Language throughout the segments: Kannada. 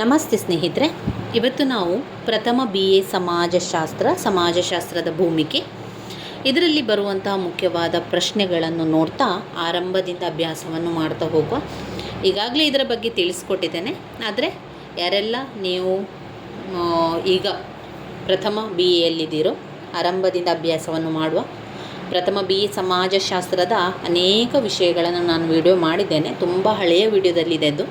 ನಮಸ್ತೆ ಸ್ನೇಹಿತರೆ. ಇವತ್ತು ನಾವು ಪ್ರಥಮ ಬಿ ಎ ಸಮಾಜಶಾಸ್ತ್ರ, ಸಮಾಜಶಾಸ್ತ್ರದ ಭೂಮಿಕೆ. ಇದರಲ್ಲಿ ಬರುವಂತಹ ಮುಖ್ಯವಾದ ಪ್ರಶ್ನೆಗಳನ್ನು ನೋಡ್ತಾ ಆರಂಭದಿಂದ ಅಭ್ಯಾಸವನ್ನು ಮಾಡ್ತಾ ಹೋಗುವ. ಈಗಾಗಲೇ ಇದರ ಬಗ್ಗೆ ತಿಳಿಸ್ಕೊಟ್ಟಿದ್ದೇನೆ. ಆದರೆ ಯಾರೆಲ್ಲ ನೀವು ಈಗ ಪ್ರಥಮ ಬಿ ಎಲ್ಲಿದ್ದೀರೋ ಆರಂಭದಿಂದ ಅಭ್ಯಾಸವನ್ನು ಮಾಡುವ, ಪ್ರಥಮ ಬಿ ಎ ಸಮಾಜಶಾಸ್ತ್ರದ ಅನೇಕ ವಿಷಯಗಳನ್ನು ನಾನು ವಿಡಿಯೋ ಮಾಡಿದ್ದೇನೆ. ತುಂಬ ಹಳೆಯ ವಿಡಿಯೋದಲ್ಲಿದೆ ಅದು.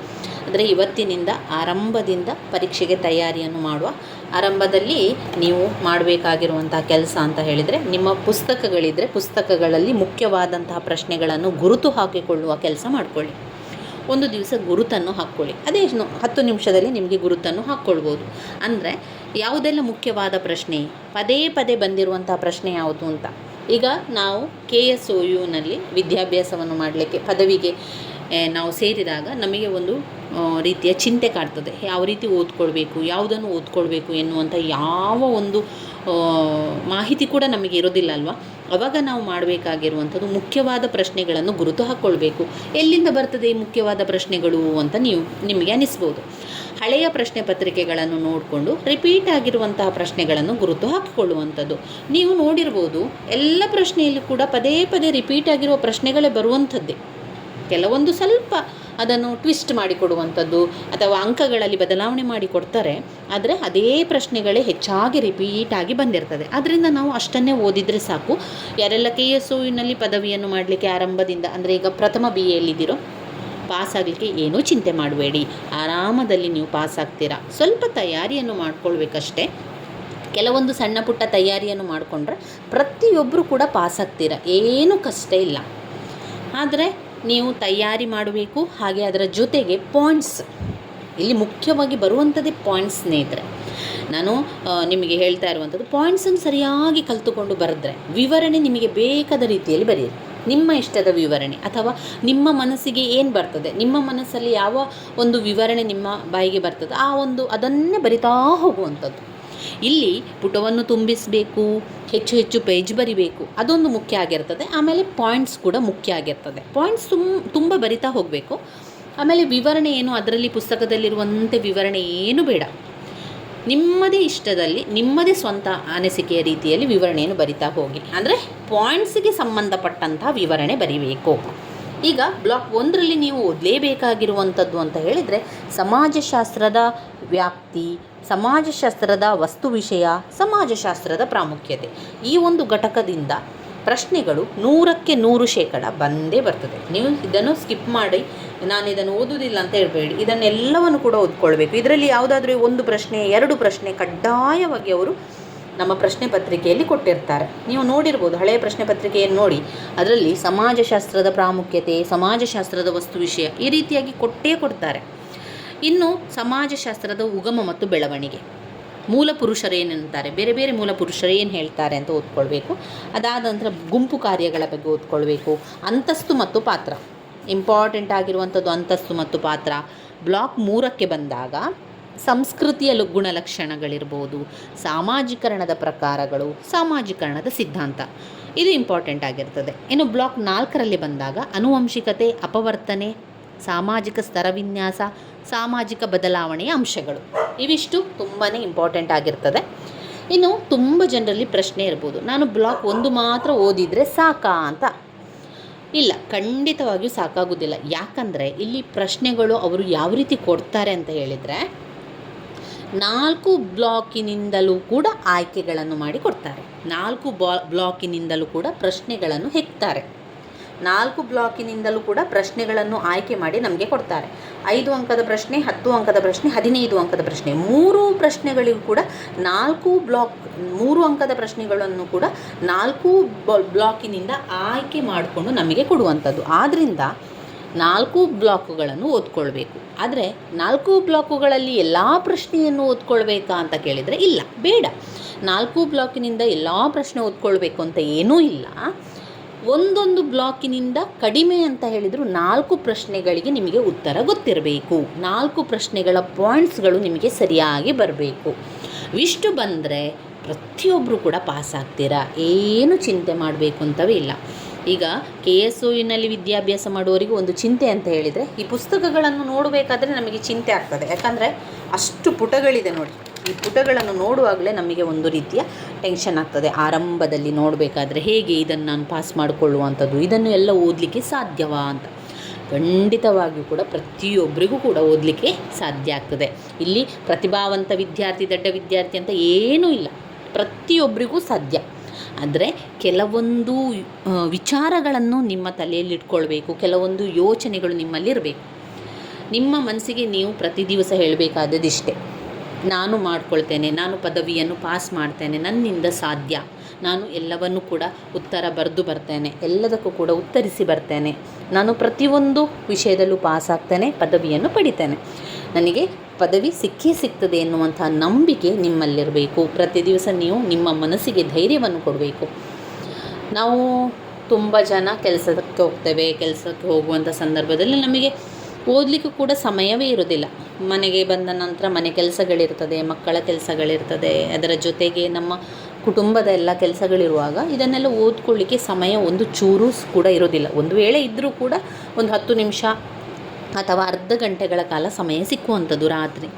ಆದರೆ ಇವತ್ತಿನಿಂದ ಆರಂಭದಿಂದ ಪರೀಕ್ಷೆಗೆ ತಯಾರಿಯನ್ನು ಮಾಡುವ ಆರಂಭದಲ್ಲಿ ನೀವು ಮಾಡಬೇಕಾಗಿರುವಂತಹ ಕೆಲಸ ಅಂತ ಹೇಳಿದರೆ ನಿಮ್ಮ ಪುಸ್ತಕಗಳಿದ್ದರೆ ಪುಸ್ತಕಗಳಲ್ಲಿ ಮುಖ್ಯವಾದಂತಹ ಪ್ರಶ್ನೆಗಳನ್ನು ಗುರುತು ಹಾಕಿಕೊಳ್ಳುವ ಕೆಲಸ ಮಾಡಿಕೊಳ್ಳಿ. ಒಂದು ದಿವಸ ಗುರುತನ್ನು ಹಾಕ್ಕೊಳ್ಳಿ. ಅದೇ ಹತ್ತು ನಿಮಿಷದಲ್ಲಿ ನಿಮಗೆ ಗುರುತನ್ನು ಹಾಕ್ಕೊಳ್ಬೋದು. ಅಂದರೆ ಯಾವುದೆಲ್ಲ ಮುಖ್ಯವಾದ ಪ್ರಶ್ನೆ, ಪದೇ ಪದೇ ಬಂದಿರುವಂಥ ಪ್ರಶ್ನೆ ಯಾವುದು ಅಂತ. ಈಗ ನಾವು ಕೆ ಎಸ್ ಒ ಯುನಲ್ಲಿ ವಿದ್ಯಾಭ್ಯಾಸವನ್ನು ಮಾಡಲಿಕ್ಕೆ, ಪದವಿಗೆ ನಾವು ಸೇರಿದಾಗ ನಮಗೆ ಒಂದು ರೀತಿಯ ಚಿಂತೆ ಕಾಡ್ತದೆ. ಯಾವ ರೀತಿ ಓದ್ಕೊಳ್ಬೇಕು, ಯಾವುದನ್ನು ಓದ್ಕೊಳ್ಬೇಕು ಎನ್ನುವಂಥ ಯಾವ ಒಂದು ಮಾಹಿತಿ ಕೂಡ ನಮಗೆ ಇರೋದಿಲ್ಲ ಅಲ್ವಾ? ಅವಾಗ ನಾವು ಮಾಡಬೇಕಾಗಿರುವಂಥದ್ದು ಮುಖ್ಯವಾದ ಪ್ರಶ್ನೆಗಳನ್ನು ಗುರುತು ಹಾಕ್ಕೊಳ್ಬೇಕು ಎಲ್ಲಿಂದ ಬರ್ತದೆ ಈ ಮುಖ್ಯವಾದ ಪ್ರಶ್ನೆಗಳು ಅಂತ ನೀವು ನಿಮಗೆ ಅನಿಸ್ಬೋದು. ಹಳೆಯ ಪ್ರಶ್ನೆ ಪತ್ರಿಕೆಗಳನ್ನು ನೋಡಿಕೊಂಡು ರಿಪೀಟ್ ಆಗಿರುವಂತಹ ಪ್ರಶ್ನೆಗಳನ್ನು ಗುರುತು ಹಾಕಿಕೊಳ್ಳುವಂಥದ್ದು. ನೀವು ನೋಡಿರ್ಬೋದು, ಎಲ್ಲ ಪ್ರಶ್ನೆಯಲ್ಲೂ ಕೂಡ ಪದೇ ಪದೇ ರಿಪೀಟ್ ಆಗಿರುವ ಪ್ರಶ್ನೆಗಳೇ ಬರುವಂಥದ್ದೇ. ಕೆಲವೊಂದು ಸ್ವಲ್ಪ ಅದನ್ನು ಟ್ವಿಸ್ಟ್ ಮಾಡಿಕೊಡುವಂಥದ್ದು ಅಥವಾ ಅಂಕಗಳಲ್ಲಿ ಬದಲಾವಣೆ ಮಾಡಿ ಕೊಡ್ತಾರೆ ಆದರೆ ಅದೇ ಪ್ರಶ್ನೆಗಳೇ ಹೆಚ್ಚಾಗಿ ರಿಪೀಟ್ ಆಗಿ ಬಂದಿರ್ತದೆ. ಅದರಿಂದ ನಾವು ಅಷ್ಟನ್ನೇ ಓದಿದರೆ ಸಾಕು. ಯಾರೆಲ್ಲ ಕೆ ಎಸ್ ಯುನಲ್ಲಿ ಪದವಿಯನ್ನು ಮಾಡಲಿಕ್ಕೆ ಆರಂಭದಿಂದ, ಅಂದರೆ ಈಗ ಪ್ರಥಮ ಬಿ ಎಲ್ಲಿದ್ದೀರೋ ಪಾಸ್ ಆಗಲಿಕ್ಕೆ ಏನೂ ಚಿಂತೆ ಮಾಡಬೇಡಿ. ಆರಾಮದಲ್ಲಿ ನೀವು ಪಾಸ್ ಆಗ್ತೀರಾ. ಸ್ವಲ್ಪ ತಯಾರಿಯನ್ನು ಮಾಡ್ಕೊಳ್ಬೇಕಷ್ಟೇ. ಕೆಲವೊಂದು ಸಣ್ಣ ಪುಟ್ಟ ತಯಾರಿಯನ್ನು ಮಾಡಿಕೊಂಡ್ರೆ ಪ್ರತಿಯೊಬ್ಬರು ಕೂಡ ಪಾಸ್ ಆಗ್ತೀರಾ. ಏನೂ ಕಷ್ಟ ಇಲ್ಲ. ಆದರೆ ನೀವು ತಯಾರಿ ಮಾಡಬೇಕು, ಹಾಗೆ ಅದರ ಜೊತೆಗೆ ಪಾಯಿಂಟ್ಸ್ ಇಲ್ಲಿ ಮುಖ್ಯವಾಗಿ ಬರುವಂಥದ್ದೇ ಪಾಯಿಂಟ್ಸ್ ಸ್ನೇಹಿತರೆ. ನಾನು ನಿಮಗೆ ಹೇಳ್ತಾ ಇರುವಂಥದ್ದು ಪಾಯಿಂಟ್ಸನ್ನು ಸರಿಯಾಗಿ ಕಲಿತುಕೊಂಡು ಬರೆದ್ರೆ ವಿವರಣೆ ನಿಮಗೆ ಬೇಕಾದ ರೀತಿಯಲ್ಲಿ ಬರೆಯಿರಿ. ನಿಮ್ಮ ಇಷ್ಟದ ವಿವರಣೆ ಅಥವಾ ನಿಮ್ಮ ಮನಸ್ಸಿಗೆ ಏನು ಬರ್ತದೆ, ನಿಮ್ಮ ಮನಸ್ಸಲ್ಲಿ ಯಾವ ಒಂದು ವಿವರಣೆ ನಿಮ್ಮ ಬಾಯಿಗೆ ಬರ್ತದೆ, ಆ ಒಂದು ಅದನ್ನೇ ಬರಿತಾ ಹೋಗುವಂಥದ್ದು. ಇಲ್ಲಿ ಪುಟವನ್ನು ತುಂಬಿಸಬೇಕು, ಹೆಚ್ಚು ಹೆಚ್ಚು ಪೇಜ್ ಬರಿಬೇಕು, ಅದೊಂದು ಮುಖ್ಯ ಆಗಿರ್ತದೆ. ಆಮೇಲೆ ಪಾಯಿಂಟ್ಸ್ ಕೂಡ ಮುಖ್ಯ ಆಗಿರ್ತದೆ. ಪಾಯಿಂಟ್ಸ್ ತುಂಬ ತುಂಬ ಬರಿತಾ ಹೋಗಬೇಕು. ಆಮೇಲೆ ವಿವರಣೆ ಏನು? ಅದರಲ್ಲಿ ಪುಸ್ತಕದಲ್ಲಿರುವಂತೆ ವಿವರಣೆ ಏನು ಬೇಡ. ನಿಮ್ಮದೇ ಇಷ್ಟದಲ್ಲಿ, ನಿಮ್ಮದೇ ಸ್ವಂತ ಅನಿಸಿಕೆಯ ರೀತಿಯಲ್ಲಿ ವಿವರಣೆಯನ್ನು ಬರಿತಾ ಹೋಗಿ. ಅಂದರೆ ಪಾಯಿಂಟ್ಸ್ಗೆ ಸಂಬಂಧಪಟ್ಟಂತಹ ವಿವರಣೆ ಬರಿಬೇಕು. ಈಗ ಬ್ಲಾಕ್ ಒಂದರಲ್ಲಿ ನೀವು ಓದಲೇಬೇಕಾಗಿರುವಂಥದ್ದು ಅಂತ ಹೇಳಿದರೆ, ಸಮಾಜಶಾಸ್ತ್ರದ ವ್ಯಾಪ್ತಿ ಸಮಾಜಶಾಸ್ತ್ರದ ವಸ್ತು ವಿಷಯ, ಸಮಾಜಶಾಸ್ತ್ರದ ಪ್ರಾಮುಖ್ಯತೆ. ಈ ಒಂದು ಘಟಕದಿಂದ ಪ್ರಶ್ನೆಗಳು ನೂರಕ್ಕೆ ನೂರು ಶೇಕಡ ಬಂದೇ ಬರ್ತದೆ. ನೀವು ಇದನ್ನು ಸ್ಕಿಪ್ ಮಾಡಿ, ನಾನು ಇದನ್ನು ಓದುವುದಿಲ್ಲ ಅಂತ ಹೇಳಬೇಡಿ. ಇದನ್ನೆಲ್ಲವನ್ನು ಕೂಡ ಓದ್ಕೊಳ್ಬೇಕು. ಇದರಲ್ಲಿ ಯಾವುದಾದ್ರೂ ಒಂದು ಪ್ರಶ್ನೆ, ಎರಡು ಪ್ರಶ್ನೆ ಕಡ್ಡಾಯವಾಗಿ ಅವರು ನಮ್ಮ ಪ್ರಶ್ನೆ ಪತ್ರಿಕೆಯಲ್ಲಿ ಕೊಟ್ಟಿರ್ತಾರೆ. ನೀವು ನೋಡಿರ್ಬೋದು, ಹಳೆಯ ಪ್ರಶ್ನೆ ಪತ್ರಿಕೆಯನ್ನು ನೋಡಿ. ಅದರಲ್ಲಿ ಸಮಾಜಶಾಸ್ತ್ರದ ಪ್ರಾಮುಖ್ಯತೆ, ಸಮಾಜಶಾಸ್ತ್ರದ ವಸ್ತು ವಿಷಯ ಈ ರೀತಿಯಾಗಿ ಕೊಟ್ಟೇ ಕೊಡ್ತಾರೆ. ಇನ್ನು ಸಮಾಜಶಾಸ್ತ್ರದ ಉಗಮ ಮತ್ತು ಬೆಳವಣಿಗೆ. ಮೂಲ ಪುರುಷರು ಏನಂತಾರೆ? ಬೇರೆ ಬೇರೆ ಮೂಲ ಪುರುಷರು ಏನು ಹೇಳ್ತಾರೆ ಅಂತ ಓದ್ಕೊಳ್ಬೇಕು. ಅದಾದ ನಂತರ ಗುಂಪು ಕಾರ್ಯಗಳ ಬಗ್ಗೆ ಓದ್ಕೊಳ್ಬೇಕು. ಅಂತಸ್ತು ಮತ್ತು ಪಾತ್ರ. ಇಂಪಾರ್ಟೆಂಟ್ ಆಗಿರುವಂಥದ್ದು ಅಂತಸ್ತು ಮತ್ತು ಪಾತ್ರ. ಬ್ಲಾಕ್ ಮೂರಕ್ಕೆ ಬಂದಾಗ ಸಂಸ್ಕೃತಿಯ ಗುಣಲಕ್ಷಣಗಳಿರ್ಬೋದು. ಸಾಮಾಜೀಕರಣದ ಪ್ರಕಾರಗಳು, ಸಾಮಾಜೀಕರಣದ ಸಿದ್ಧಾಂತ. ಇದು ಇಂಪಾರ್ಟೆಂಟ್ ಆಗಿರ್ತದೆ. ಇನ್ನು ಬ್ಲಾಕ್ ನಾಲ್ಕರಲ್ಲಿ ಬಂದಾಗ ಅನುವಂಶಿಕತೆ, ಅಪವರ್ತನೆ, ಸಾಮಾಜಿಕ ಸ್ತರವಿನ್ಯಾಸ ಸಾಮಾಜಿಕ ಬದಲಾವಣೆಯ ಅಂಶಗಳು. ಇವಿಷ್ಟು ತುಂಬಾ ಇಂಪಾರ್ಟೆಂಟ್ ಆಗಿರ್ತದೆ. ಇನ್ನು ತುಂಬ ಜನರಲ್ಲಿ ಪ್ರಶ್ನೆ ಇರ್ಬೋದು, ನಾನು ಬ್ಲಾಕ್ ಒಂದು ಮಾತ್ರ ಓದಿದರೆ ಸಾಕಾ ಅಂತ? ಇಲ್ಲ, ಖಂಡಿತವಾಗಿಯೂ ಸಾಕಾಗೋದಿಲ್ಲ ಯಾಕಂದರೆ ಇಲ್ಲಿ ಪ್ರಶ್ನೆಗಳು ಅವರು ಯಾವ ರೀತಿ ಕೊಡ್ತಾರೆ ಅಂತ ಹೇಳಿದರೆ, ನಾಲ್ಕು ಬ್ಲಾಕಿನಿಂದಲೂ ಕೂಡ ಆಯ್ಕೆಗಳನ್ನು ಮಾಡಿ ಕೊಡ್ತಾರೆ. ನಾಲ್ಕು ಬ್ಲಾಕಿನಿಂದಲೂ ಕೂಡ ಪ್ರಶ್ನೆಗಳನ್ನು ಹೆಕ್ತಾರೆ. ನಾಲ್ಕು ಬ್ಲಾಕಿನಿಂದಲೂ ಕೂಡ ಪ್ರಶ್ನೆಗಳನ್ನು ಆಯ್ಕೆ ಮಾಡಿ ನಮಗೆ ಕೊಡ್ತಾರೆ. ಐದು ಅಂಕದ ಪ್ರಶ್ನೆ, ಹತ್ತು ಅಂಕದ ಪ್ರಶ್ನೆ, ಹದಿನೈದು ಅಂಕದ ಪ್ರಶ್ನೆ. ಮೂರು ಪ್ರಶ್ನೆಗಳಿಗೂ ಕೂಡ ನಾಲ್ಕು ಬ್ಲಾಕ್, ಮೂರು ಅಂಕದ ಪ್ರಶ್ನೆಗಳನ್ನು ಕೂಡ ನಾಲ್ಕು ಬ್ಲಾಕಿನಿಂದ ಆಯ್ಕೆ ಮಾಡಿಕೊಂಡು ನಮಗೆ ಕೊಡುವಂಥದ್ದು. ಆದ್ದರಿಂದ ನಾಲ್ಕು ಬ್ಲಾಕುಗಳನ್ನು ಓದ್ಕೊಳ್ಬೇಕು. ಆದರೆ ನಾಲ್ಕು ಬ್ಲಾಕುಗಳಲ್ಲಿ ಎಲ್ಲ ಪ್ರಶ್ನೆಯನ್ನು ಓದ್ಕೊಳ್ಬೇಕಾ ಅಂತ ಕೇಳಿದರೆ ಇಲ್ಲ, ಬೇಡ. ನಾಲ್ಕು ಬ್ಲಾಕಿನಿಂದ ಎಲ್ಲ ಪ್ರಶ್ನೆ ಓದ್ಕೊಳ್ಬೇಕು ಅಂತ ಏನೂ ಇಲ್ಲ. ಒಂದೊಂದು ಬ್ಲಾಕಿನಿಂದ ಕಡಿಮೆ ಅಂತ ಹೇಳಿದರೂ ನಾಲ್ಕು ಪ್ರಶ್ನೆಗಳಿಗೆ ನಿಮಗೆ ಉತ್ತರ ಗೊತ್ತಿರಬೇಕು. ನಾಲ್ಕು ಪ್ರಶ್ನೆಗಳ ಪಾಯಿಂಟ್ಸ್ಗಳು ನಿಮಗೆ ಸರಿಯಾಗಿ ಬರಬೇಕು. ಇಷ್ಟು ಬಂದರೆ ಪ್ರತಿಯೊಬ್ಬರು ಕೂಡ ಪಾಸ್ ಆಗ್ತೀರಾ? ಏನು ಚಿಂತೆ ಮಾಡಬೇಕು ಅಂತವೇ ಇಲ್ಲ. ಈಗ ಕೆ ಎಸ್ ಯುನಲ್ಲಿ ವಿದ್ಯಾಭ್ಯಾಸ ಮಾಡುವವರಿಗೆ ಒಂದು ಚಿಂತೆ ಅಂತ ಹೇಳಿದರೆ ಈ ಪುಸ್ತಕಗಳನ್ನು ನೋಡಬೇಕಾದ್ರೆ ನಮಗೆ ಚಿಂತೆ ಆಗ್ತದೆ. ಯಾಕಂದರೆ ಅಷ್ಟು ಪುಟಗಳಿದೆ ನೋಡಿ. ಈ ಪುಟಗಳನ್ನು ನೋಡುವಾಗಲೇ ನಮಗೆ ಒಂದು ರೀತಿಯ ಟೆನ್ಷನ್ ಆಗ್ತದೆ. ಆರಂಭದಲ್ಲಿ ನೋಡಬೇಕಾದ್ರೆ ಹೇಗೆ ಇದನ್ನು ನಾನು ಪಾಸ್ ಮಾಡಿಕೊಳ್ಳುವಂಥದ್ದು, ಇದನ್ನು ಎಲ್ಲ ಓದಲಿಕ್ಕೆ ಸಾಧ್ಯವಾ ಅಂತ. ಖಂಡಿತವಾಗಿಯೂ ಕೂಡ ಪ್ರತಿಯೊಬ್ಬರಿಗೂ ಕೂಡ ಓದಲಿಕ್ಕೆ ಸಾಧ್ಯ ಆಗ್ತದೆ. ಇಲ್ಲಿ ಪ್ರತಿಭಾವಂತ ವಿದ್ಯಾರ್ಥಿ, ದೊಡ್ಡ ವಿದ್ಯಾರ್ಥಿ ಅಂತ ಏನೂ ಇಲ್ಲ. ಪ್ರತಿಯೊಬ್ಬರಿಗೂ ಸಾಧ್ಯ. ಆದರೆ ಕೆಲವೊಂದು ವಿಚಾರಗಳನ್ನು ನಿಮ್ಮ ತಲೆಯಲ್ಲಿ ಇಟ್ಕೊಳ್ಬೇಕು. ಕೆಲವೊಂದು ಯೋಚನೆಗಳು ನಿಮ್ಮಲ್ಲಿರಬೇಕು. ನಿಮ್ಮ ಮನಸ್ಸಿಗೆ ನೀವು ಪ್ರತಿ ದಿವಸ ಹೇಳಬೇಕಾದದಿಷ್ಟೇ ನಾನು ಮಾಡ್ಕೊಳ್ತೇನೆ, ನಾನು ಪದವಿಯನ್ನು ಪಾಸ್ ಮಾಡ್ತೇನೆ, ನನ್ನಿಂದ ಸಾಧ್ಯ. ನಾನು ಎಲ್ಲವನ್ನು ಕೂಡ ಉತ್ತರ ಬರೆದು ಬರ್ತೇನೆ, ಎಲ್ಲದಕ್ಕೂ ಕೂಡ ಉತ್ತರಿಸಿ ಬರ್ತೇನೆ. ನಾನು ಪ್ರತಿಯೊಂದು ವಿಷಯದಲ್ಲೂ ಪಾಸ್ ಆಗ್ತೇನೆ, ಪದವಿಯನ್ನು ಪಡಿತೇನೆ. ನನಗೆ ಪದವಿ ಸಿಕ್ಕೇ ಸಿಗ್ತದೆ ಎನ್ನುವಂಥ ನಂಬಿಕೆ ನಿಮ್ಮಲ್ಲಿರಬೇಕು. ಪ್ರತಿ ದಿವಸ ನೀವು ನಿಮ್ಮ ಮನಸ್ಸಿಗೆ ಧೈರ್ಯವನ್ನು ಕೊಡಬೇಕು. ನಾವು ತುಂಬ ಜನ ಕೆಲಸಕ್ಕೆ ಹೋಗ್ತೇವೆ, ಕೆಲಸಕ್ಕೆ ಹೋಗುವಂಥ ಸಂದರ್ಭದಲ್ಲಿ ನಮಗೆ ಓದಲಿಕ್ಕೂ ಕೂಡ ಸಮಯವೇ ಇರೋದಿಲ್ಲ ಮನೆಗೆ ಬಂದ ನಂತರ ಮನೆ ಕೆಲಸಗಳಿರ್ತದೆ, ಮಕ್ಕಳ ಕೆಲಸಗಳಿರ್ತದೆ, ಅದರ ಜೊತೆಗೆ ನಮ್ಮ ಕುಟುಂಬದ ಎಲ್ಲ ಕೆಲಸಗಳಿರುವಾಗ ಇದನ್ನೆಲ್ಲ ಓದ್ಕೊಳ್ಳಿಕ್ಕೆ ಸಮಯ ಒಂದು ಚೂರು ಕೂಡ ಇರೋದಿಲ್ಲ ಒಂದು ವೇಳೆ ಇದ್ದರೂ ಕೂಡ ಒಂದು ಹತ್ತು ನಿಮಿಷ ಅಥವಾ ಅರ್ಧ ಗಂಟೆಗಳ ಕಾಲ ಸಮಯ ಸಿಕ್ಕುವಂಥದ್ದು ರಾತ್ರಿ.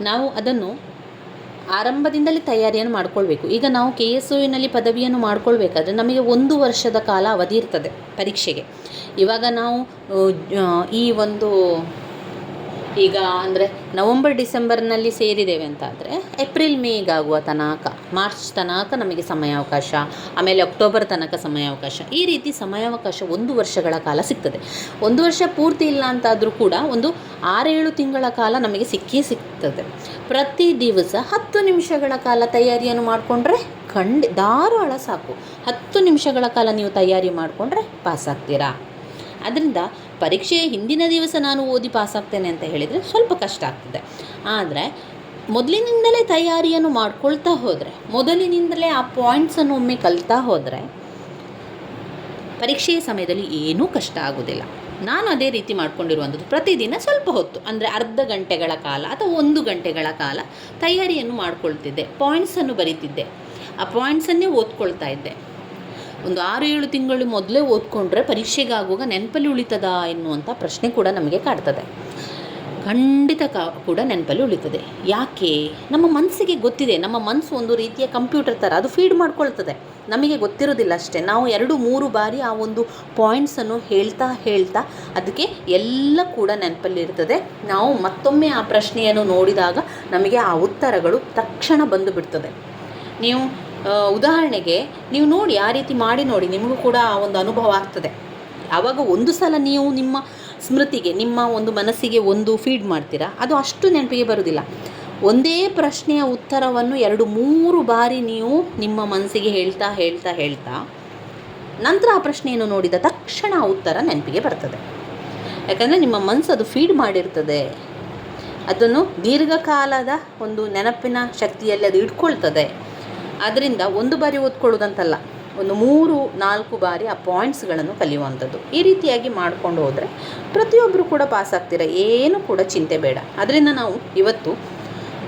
ನಾವು ಅದನ್ನು ಆರಂಭದಿಂದಲೇ ತಯಾರಿಯನ್ನು ಮಾಡ್ಕೊಳ್ಬೇಕು. ಈಗ ನಾವು ಕೆ ಎಸ್ ಯುನಲ್ಲಿ ಪದವಿಯನ್ನು ಮಾಡ್ಕೊಳ್ಬೇಕಾದ್ರೆ ನಮಗೆ ಒಂದು ವರ್ಷದ ಕಾಲ ಅವಧಿ ಇರ್ತದೆ ಪರೀಕ್ಷೆಗೆ. ಇವಾಗ ನಾವು ಈ ಒಂದು, ಈಗ ಅಂದರೆ ನವಂಬರ್, ಡಿಸೆಂಬರ್ನಲ್ಲಿ ಸೇರಿದ್ದೇವೆ ಅಂತಾದರೆ ಏಪ್ರಿಲ್ ಮೇಗಾಗುವ ತನಕ, ಮಾರ್ಚ್ ತನಕ ನಮಗೆ ಸಮಯಾವಕಾಶ, ಆಮೇಲೆ ಅಕ್ಟೋಬರ್ ತನಕ ಸಮಯಾವಕಾಶ, ಈ ರೀತಿ ಸಮಯಾವಕಾಶ ಒಂದು ವರ್ಷಗಳ ಕಾಲ ಸಿಗ್ತದೆ. ಒಂದು ವರ್ಷ ಪೂರ್ತಿ ಇಲ್ಲ ಅಂತಾದರೂ ಕೂಡ ಒಂದು ಆರೇಳು ತಿಂಗಳ ಕಾಲ ನಮಗೆ ಸಿಕ್ಕೇ ಸಿಗ್ತದೆ ಪ್ರತಿ ದಿವಸ ಹತ್ತು ನಿಮಿಷಗಳ ಕಾಲ ತಯಾರಿಯನ್ನು ಮಾಡಿಕೊಂಡ್ರೆ ಖಂಡಿ, ಧಾರಾಳ ಸಾಕು. ಹತ್ತು ನಿಮಿಷಗಳ ಕಾಲ ನೀವು ತಯಾರಿ ಮಾಡಿಕೊಂಡ್ರೆ ಪಾಸಾಗ್ತೀರಾ ಅದರಿಂದ ಪರೀಕ್ಷೆಯ ಹಿಂದಿನ ದಿವಸ ನಾನು ಓದಿ ಪಾಸಾಗ್ತೇನೆ ಅಂತ ಹೇಳಿದರೆ ಸ್ವಲ್ಪ ಕಷ್ಟ ಆಗ್ತದೆ. ಆದರೆ ಮೊದಲಿನಿಂದಲೇ ತಯಾರಿಯನ್ನು ಮಾಡ್ಕೊಳ್ತಾ ಹೋದರೆ, ಮೊದಲಿನಿಂದಲೇ ಆ ಪಾಯಿಂಟ್ಸನ್ನು ಒಮ್ಮೆ ಕಲಿತಾ ಹೋದರೆ ಪರೀಕ್ಷೆಯ ಸಮಯದಲ್ಲಿ ಏನೂ ಕಷ್ಟ ಆಗೋದಿಲ್ಲ. ನಾನು ಅದೇ ರೀತಿ ಮಾಡಿಕೊಂಡಿರುವಂಥದ್ದು. ಪ್ರತಿದಿನ ಸ್ವಲ್ಪ ಹೊತ್ತು, ಅಂದರೆ ಅರ್ಧ ಗಂಟೆಗಳ ಕಾಲ ಅಥವಾ ಒಂದು ಗಂಟೆಗಳ ಕಾಲ ತಯಾರಿಯನ್ನು ಮಾಡಿಕೊಳ್ತಿದ್ದೆ. ಪಾಯಿಂಟ್ಸನ್ನು ಬರೀತಿದ್ದೆ. ಆ ಪಾಯಿಂಟ್ಸನ್ನೇ ಓದ್ಕೊಳ್ತಾ ಇದ್ದೆ. ಒಂದು ಆರು ಏಳು ತಿಂಗಳು ಮೊದಲೇ ಓದ್ಕೊಂಡ್ರೆ ಪರೀಕ್ಷೆಗಾಗುವಾಗ ನೆನಪಲ್ಲಿ ಉಳಿತದಾ ಎನ್ನುವಂಥ ಪ್ರಶ್ನೆ ಕೂಡ ನಮಗೆ ಕಾಡ್ತದೆ. ಖಂಡಿತ ಕಾ, ಕೂಡ ನೆನಪಲ್ಲಿ ಉಳಿತದೆ. ಯಾಕೆ? ನಮ್ಮ ಮನಸ್ಸಿಗೆ ಗೊತ್ತಿದೆ. ನಮ್ಮ ಮನಸ್ಸು ಒಂದು ರೀತಿಯ ಕಂಪ್ಯೂಟರ್ ಥರ, ಅದು ಫೀಡ್ ಮಾಡ್ಕೊಳ್ತದೆ. ನಮಗೆ ಗೊತ್ತಿರೋದಿಲ್ಲ ಅಷ್ಟೇ. ನಾವು ಎರಡು, ಮೂರು ಬಾರಿ ಆ ಒಂದು ಪಾಯಿಂಟ್ಸನ್ನು ಹೇಳ್ತಾ ಹೇಳ್ತಾ ಅದಕ್ಕೆ ಎಲ್ಲ ಕೂಡ ನೆನಪಲ್ಲಿರ್ತದೆ ನಾವು ಮತ್ತೊಮ್ಮೆ ಆ ಪ್ರಶ್ನೆಯನ್ನು ನೋಡಿದಾಗ ನಮಗೆ ಆ ಉತ್ತರಗಳು ತಕ್ಷಣ ಬಂದು ಬಿಡ್ತದೆ. ನೀವು ಉದಾಹರಣೆಗೆ ನೀವು ನೋಡಿ, ಆ ರೀತಿ ಮಾಡಿ ನೋಡಿ, ನಿಮಗೂ ಕೂಡ ಆ ಒಂದು ಅನುಭವ ಆಗ್ತದೆ. ಆವಾಗ ಒಂದು ಸಲ ನೀವು ನಿಮ್ಮ ಸ್ಮೃತಿಗೆ, ನಿಮ್ಮ ಒಂದು ಮನಸ್ಸಿಗೆ ಒಂದು ಫೀಡ್ ಮಾಡ್ತೀರಾ? ಅದು ಅಷ್ಟು ನೆನಪಿಗೆ ಬರೋದಿಲ್ಲ ಒಂದೇ ಪ್ರಶ್ನೆಯ ಉತ್ತರವನ್ನು ಎರಡು ಮೂರು ಬಾರಿ ನೀವು ನಿಮ್ಮ ಮನಸ್ಸಿಗೆ ಹೇಳ್ತಾ ಹೇಳ್ತಾ ಹೇಳ್ತಾ ನಂತರ ಆ ಪ್ರಶ್ನೆಯನ್ನು ನೋಡಿದ ತಕ್ಷಣ ಉತ್ತರ ನೆನಪಿಗೆ ಬರ್ತದೆ. ಯಾಕಂದರೆ ನಿಮ್ಮ ಮನಸ್ಸು ಅದು ಫೀಡ್ ಮಾಡಿರ್ತದೆ. ಅದನ್ನು ದೀರ್ಘಕಾಲದ ಒಂದು ನೆನಪಿನ ಶಕ್ತಿಯಲ್ಲಿ ಅದು ಇಟ್ಕೊಳ್ತದೆ. ಅದರಿಂದ ಒಂದು ಬಾರಿ ಓದ್ಕೊಳ್ಳೋದಂತಲ್ಲ, ಒಂದು ಮೂರು, ನಾಲ್ಕು ಬಾರಿ ಆ ಪಾಯಿಂಟ್ಸ್ಗಳನ್ನು ಕಲಿಯುವಂಥದ್ದು. ಈ ರೀತಿಯಾಗಿ ಮಾಡಿಕೊಂಡು ಹೋದರೆ ಪ್ರತಿಯೊಬ್ಬರು ಕೂಡ ಪಾಸ್ ಆಗ್ತೀರ? ಏನು ಕೂಡ ಚಿಂತೆ ಬೇಡ. ಅದರಿಂದ ನಾವು ಇವತ್ತು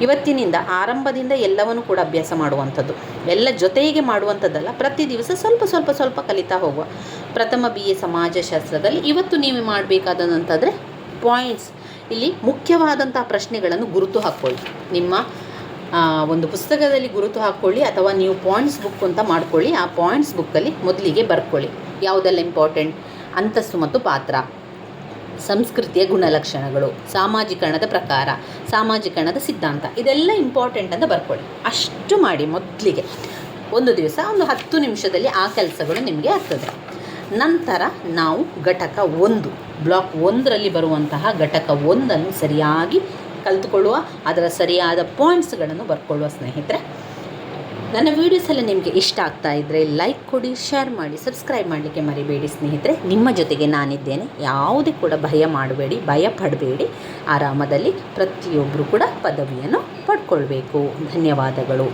ಇವತ್ತಿನಿಂದ ಆರಂಭದಿಂದ ಎಲ್ಲವನ್ನು ಕೂಡ ಅಭ್ಯಾಸ ಮಾಡುವಂಥದ್ದು. ಎಲ್ಲ ಜೊತೆಗೆ ಮಾಡುವಂಥದ್ದಲ್ಲ, ಪ್ರತಿ ದಿವಸ ಸ್ವಲ್ಪ ಸ್ವಲ್ಪ ಸ್ವಲ್ಪ ಕಲಿತಾ ಹೋಗುವ. ಪ್ರಥಮ ಬಿ ಎ ಸಮಾಜಶಾಸ್ತ್ರದಲ್ಲಿ ಇವತ್ತು ನೀವು ಮಾಡಬೇಕಾದಂಥದ್ರೆ ಪಾಯಿಂಟ್ಸ್ ಇಲ್ಲಿ ಮುಖ್ಯವಾದಂಥ ಪ್ರಶ್ನೆಗಳನ್ನು ಗುರುತು ಹಾಕ್ಕೊಳ್ಳಿ. ನಿಮ್ಮ ಒಂದು ಪುಸ್ತಕದಲ್ಲಿ ಗುರುತು ಹಾಕ್ಕೊಳ್ಳಿ ಅಥವಾ ನೀವು ಪಾಯಿಂಟ್ಸ್ ಬುಕ್ ಅಂತ ಮಾಡ್ಕೊಳ್ಳಿ. ಆ ಪಾಯಿಂಟ್ಸ್ ಬುಕ್ಕಲ್ಲಿ ಮೊದಲಿಗೆ ಬರ್ಕೊಳ್ಳಿ. ಯಾವುದೆಲ್ಲ ಇಂಪಾರ್ಟೆಂಟ್ ಅಂತಸ್ತು ಮತ್ತು ಪಾತ್ರ. ಸಂಸ್ಕೃತಿಯ ಗುಣಲಕ್ಷಣಗಳು, ಸಾಮಾಜೀಕರಣದ ಪ್ರಕಾರ, ಸಾಮಾಜೀಕರಣದ ಸಿದ್ಧಾಂತ, ಇದೆಲ್ಲ ಇಂಪಾರ್ಟೆಂಟ್ ಅಂತ ಬರ್ಕೊಳ್ಳಿ ಅಷ್ಟು ಮಾಡಿ ಮೊದಲಿಗೆ. ಒಂದು ದಿವಸ, ಒಂದು ಹತ್ತು ನಿಮಿಷದಲ್ಲಿ ಆ ಕೆಲಸಗಳು ನಿಮಗೆ ಆಗ್ತದೆ. ನಂತರ ನಾವು ಘಟಕ ಒಂದು ಬ್ಲಾಕ್ ಒಂದರಲ್ಲಿ ಬರುವಂತಹ ಘಟಕ ಒಂದನ್ನು ಸರಿಯಾಗಿ ಕಲಿತುಕೊಳ್ಳುವ, ಅದರ ಸರಿಯಾದ ಪಾಯಿಂಟ್ಸ್ಗಳನ್ನು ಬರ್ಕೊಳ್ಳುವ ಸ್ನೇಹಿತರೆ ನನ್ನ ವೀಡಿಯೋಸ್ ಎಲ್ಲ ನಿಮಗೆ ಇಷ್ಟ ಆಗ್ತಾ ಇದ್ದರೆ ಲೈಕ್ ಕೊಡಿ ಶೇರ್ ಮಾಡಿ ಸಬ್ಸ್ಕ್ರೈಬ್ ಮಾಡಲಿಕ್ಕೆ ಮರಿಬೇಡಿ ಸ್ನೇಹಿತರೆ. ನಿಮ್ಮ ಜೊತೆಗೆ ನಾನಿದ್ದೇನೆ. ಯಾವುದೇ ಕೂಡ ಭಯ ಮಾಡಬೇಡಿ, ಭಯ ಪಡಬೇಡಿ. ಆರಾಮದಲ್ಲಿ ಪ್ರತಿಯೊಬ್ಬರು ಕೂಡ ಪದವಿಯನ್ನು ಪಡ್ಕೊಳ್ಬೇಕು. ಧನ್ಯವಾದಗಳು.